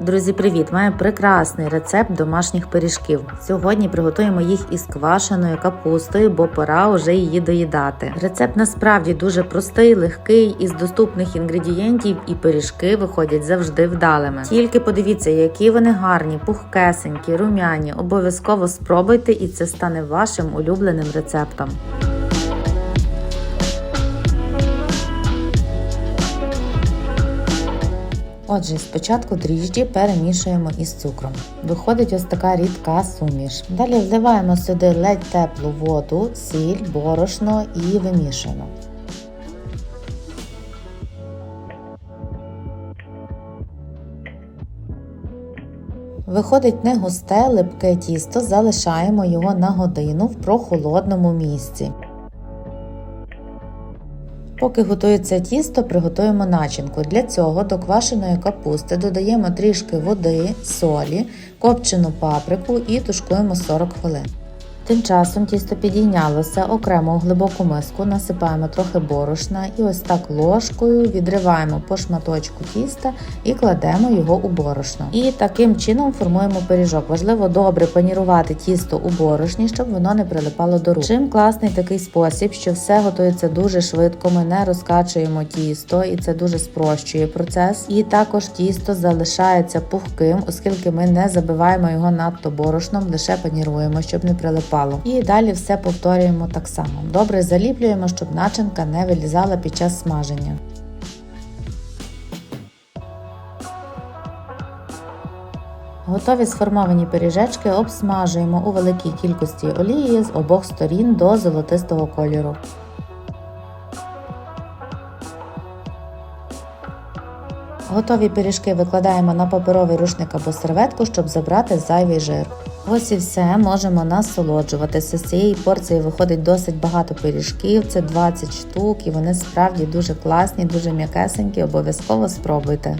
Друзі, привіт! Маю прекрасний рецепт домашніх пиріжків. Сьогодні приготуємо їх із квашеною капустою, бо пора вже її доїдати. Рецепт насправді дуже простий, легкий, із доступних інгредієнтів, і пиріжки виходять завжди вдалими. Тільки подивіться, які вони гарні, пухкесенькі, румяні. Обов'язково спробуйте, і це стане вашим улюбленим рецептом. Отже, спочатку дріжджі перемішуємо із цукром. Виходить ось така рідка суміш. Далі вливаємо сюди ледь теплу воду, сіль, борошно і вимішуємо. Виходить не густе, липке тісто, залишаємо його на годину в прохолодному місці. Поки готується тісто, приготуємо начинку. Для цього до квашеної капусти додаємо трішки води, солі, копчену паприку і тушкуємо 40 хвилин. Тим часом тісто підійнялося, окремо у глибоку миску насипаємо трохи борошна і ось так ложкою відриваємо по шматочку тіста і кладемо його у борошно. І таким чином формуємо пиріжок. Важливо добре панірувати тісто у борошні, щоб воно не прилипало до рук. Чим класний такий спосіб, що все готується дуже швидко, ми не розкачуємо тісто, і це дуже спрощує процес. І також тісто залишається пухким, оскільки ми не забиваємо його надто борошном, лише паніруємо, щоб не прилипало. І далі все повторюємо так само. Добре заліплюємо, щоб начинка не вилізала під час смаження. Готові сформовані пиріжечки обсмажуємо у великій кількості олії з обох сторін до золотистого кольору. Готові пиріжки викладаємо на паперовий рушник або серветку, щоб забрати зайвий жир. Ось і все, можемо насолоджуватися. З цієї порції виходить досить багато пиріжків, це 20 штук, і вони справді дуже класні, дуже м'якесенькі, обов'язково спробуйте.